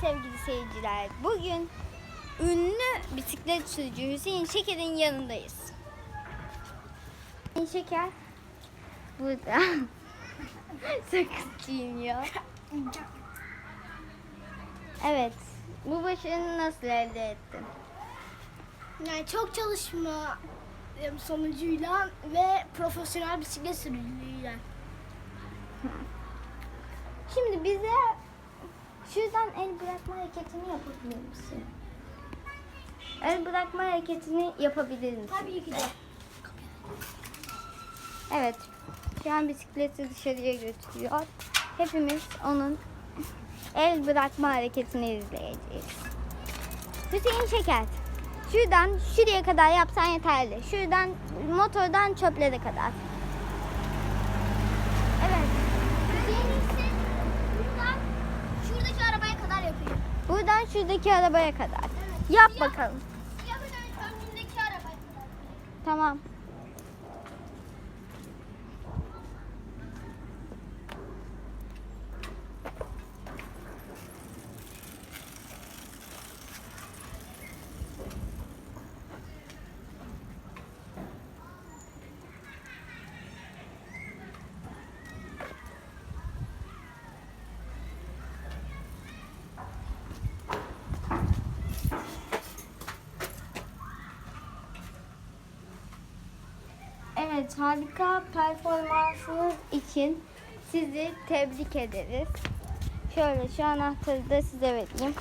sevgili seyirciler. Bugün ünlü bisiklet sürücü Hüseyin Şeker'in yanındayız. Hüseyin Şeker burada. Sakız çiğniyor. Evet. Bu başarını nasıl elde ettin? Yani çok çalışma sonucuyla ve profesyonel bisiklet sürücülüğüyle. Şimdi bize şuradan el bırakma hareketini yapabilir misin? El bırakma hareketini yapabilir misin? Tabii ki de. Evet. Şu an bisikleti dışarıya götürüyor. Hepimiz onun el bırakma hareketini izleyeceğiz. Hüseyin Şeker. Şuradan şuraya kadar yapsan yeterli. Şuradan motordan çöplere kadar. Evet. Hüseyin ise buradan şuradaki arabaya kadar yapıyor. Buradan şuradaki arabaya kadar. Yap bakalım. Siyahın ön- önündeki arabaya kadar. Tamam. Evet, harika performansınız için sizi tebrik ederiz. Şöyle şu anahtarı da size vereyim.